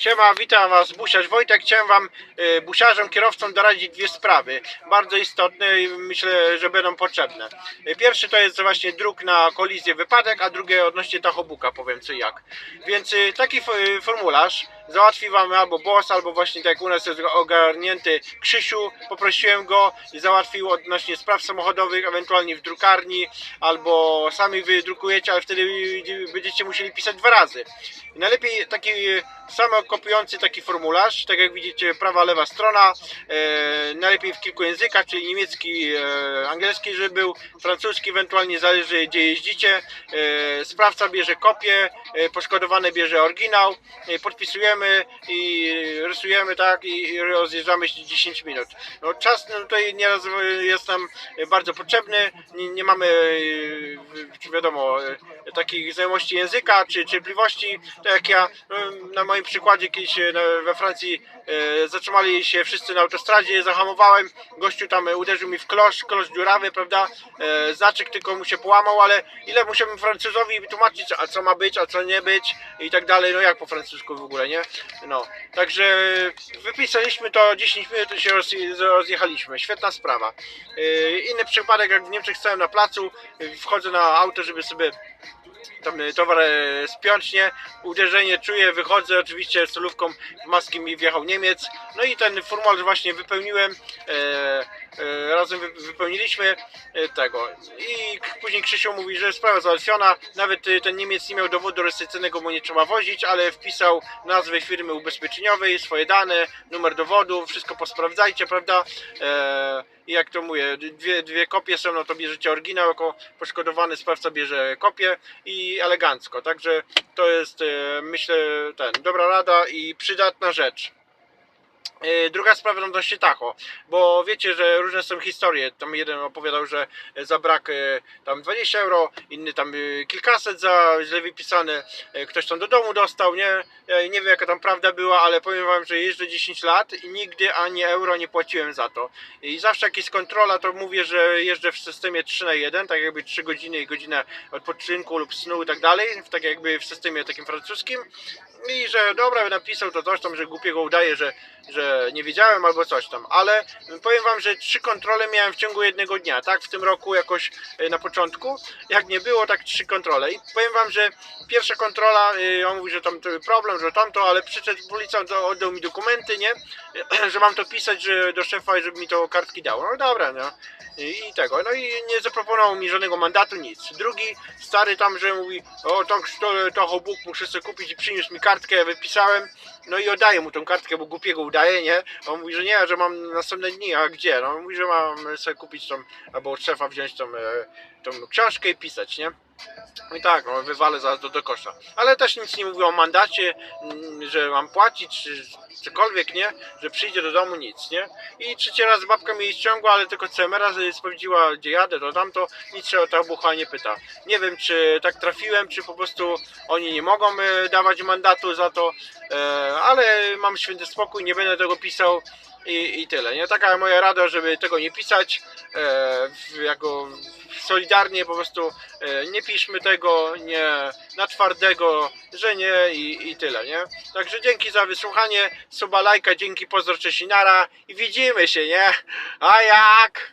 Siema, witam Was, Busiarz Wojtek. Chciałem Wam, e, busiarzom, kierowcom doradzić dwie sprawy. Bardzo istotne i myślę, że będą potrzebne. E, Pierwszy to jest właśnie druk na kolizję, wypadek, a drugie odnośnie tachobuka, powiem co jak. Więc e, taki formularz załatwi Wam albo boss, albo właśnie tak jak u nas jest ogarnięty Krzysiu. Poprosiłem go i załatwił odnośnie spraw samochodowych, ewentualnie w drukarni, albo sami wydrukujecie, ale wtedy będziecie musieli pisać dwa razy. Najlepiej taki samo kopiujący taki formularz, tak jak widzicie prawa, lewa strona, e, najlepiej w kilku językach, czyli niemiecki, e, angielski, żeby był, francuski, ewentualnie zależy gdzie jeździcie, e, sprawca bierze kopię, e, poszkodowany bierze oryginał, e, podpisujemy i rysujemy tak i rozjeżdżamy się 10 minut. No, czas tutaj nieraz jest nam bardzo potrzebny, nie, nie mamy e, wiadomo e, takich znajomości języka czy cierpliwości, tak jak ja. No, na moim przykładzie kiedyś e, we Francji zatrzymali się wszyscy na autostradzie, zahamowałem, gościu tam uderzył mi w klosz, klosz dziurawy, prawda, znaczek tylko mu się połamał, ale ile musiałem Francuzowi tłumaczyć, a co ma być, a co nie być i tak dalej, no jak po francusku w ogóle, nie? No, także wypisaliśmy to 10 minut i się roz, rozjechaliśmy, świetna sprawa. E, Inny przypadek, jak w Niemczech stałem na placu, wchodzę na auto, żeby sobie tam towar e, spiąć, nie? Uderzenie czuję, wychodzę, oczywiście solówką w maski mi wjechał Niemiec. No i ten formularz właśnie wypełniłem, e, e, razem wy, wypełniliśmy tego. I później Krzysiu mówi, że sprawa załatwiona, nawet ten Niemiec nie miał dowodu rejestracyjnego, bo nie trzeba wozić, ale wpisał nazwę firmy ubezpieczeniowej, swoje dane, numer dowodu, wszystko posprawdzajcie, prawda? I jak to mówię, dwie, dwie kopie są, no to bierzecie oryginał, jako poszkodowany sprawca bierze kopię i elegancko. Także to jest, e, myślę, ten, dobra rada i przydatna rzecz. E, Druga sprawa odnośnie Tacho, bo wiecie, że różne są historie. Tam jeden opowiadał, że za brak e, tam 20 euro, inny tam e, kilkaset za źle wypisane, e, ktoś tam do domu dostał, nie? Nie wiem jaka tam prawda była, ale powiem wam, że jeżdżę 10 lat i nigdy ani euro nie płaciłem za to. I zawsze jak jest kontrola, to mówię, że jeżdżę w systemie 3 na 1, tak jakby 3 godziny i godzinę odpoczynku lub snu i tak dalej, tak jakby w systemie takim francuskim. I że dobra, napisał to coś tam, że głupiego udaje, że, że nie wiedziałem albo coś tam, ale powiem wam, że trzy kontrole miałem w ciągu jednego dnia, tak? W tym roku jakoś e, na początku, jak nie było, tak trzy kontrole. I powiem wam, że pierwsza kontrola, y, on mówi, że tam problem, że tamto, ale przyszedł policjant, oddał mi dokumenty, nie? Że mam to pisać że do szefa i żeby mi to kartki dało. No dobra, no. I, tego. No i nie zaproponował mi żadnego mandatu, nic. Drugi stary tam, że mówi, o to, to, to muszę sobie kupić i przyniósł mi kartkę, wypisałem. No i oddaję mu tą kartkę, bo głupiego udaje, nie? On mówi, że nie, że mam następne dni, a gdzie? No on mówi, że mam sobie kupić tą, albo od szefa wziąć tą, e, tą książkę i pisać, nie? No I tak, no, wywalę zaraz do, do kosza. Ale też nic nie mówił o mandacie, mm, że mam płacić, czy cokolwiek, nie? Że przyjdzie do domu, nic, nie? I trzeci raz babka mnie ściągła, ale tylko CMR sprawdziła, gdzie jadę, to tamto, nic się o ta bucha nie pyta. Nie wiem, czy tak trafiłem, czy po prostu oni nie mogą e, dawać mandatu za to, e, ale mam święty spokój, nie będę tego pisał. I, I tyle, nie? Taka moja rada, żeby tego nie pisać, e, jako solidarnie po prostu e, nie piszmy tego, nie na twardego, że nie i, i tyle, nie? Także dzięki za wysłuchanie, suba lajka, dzięki, pozdro Czesinara i widzimy się, nie? A jak?